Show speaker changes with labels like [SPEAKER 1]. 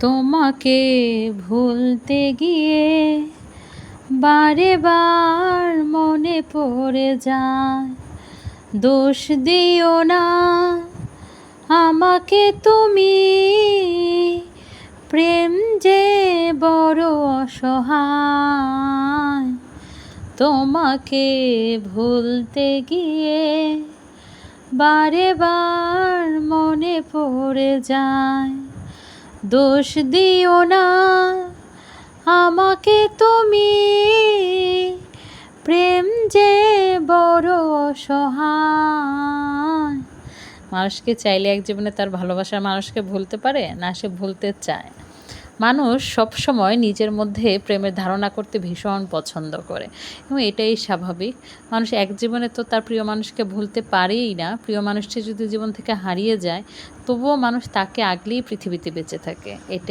[SPEAKER 1] তোমাকে ভুলতে গিয়ে বারে বার মনে পড়ে যায়। দোষ দিও না, আমাকে তুমি প্রেম যে বড় অসহায়। তোমাকে ভুলতে গিয়ে বারে বার মনে পড়ে যায়। দোষ দিও না। আমাকে তুমি প্রেম যে বড় অসহায়। মানুষকে চাইলে এক জীবনে তার ভালোবাসার মানুষকে ভুলতে পারে, না সে ভুলতে চায়। মানুষ সবসময় নিজের মধ্যে প্রেমের ধারণা করতে ভীষণ পছন্দ করে এবং এটাই স্বাভাবিক। মানুষ এক জীবনে তো তার প্রিয় মানুষকে ভুলতে পারেই না। প্রিয় মানুষটি যদি জীবন থেকে হারিয়ে যায়, তবুও মানুষ তাকে আগলেই পৃথিবীতে বেঁচে থাকে। এটাই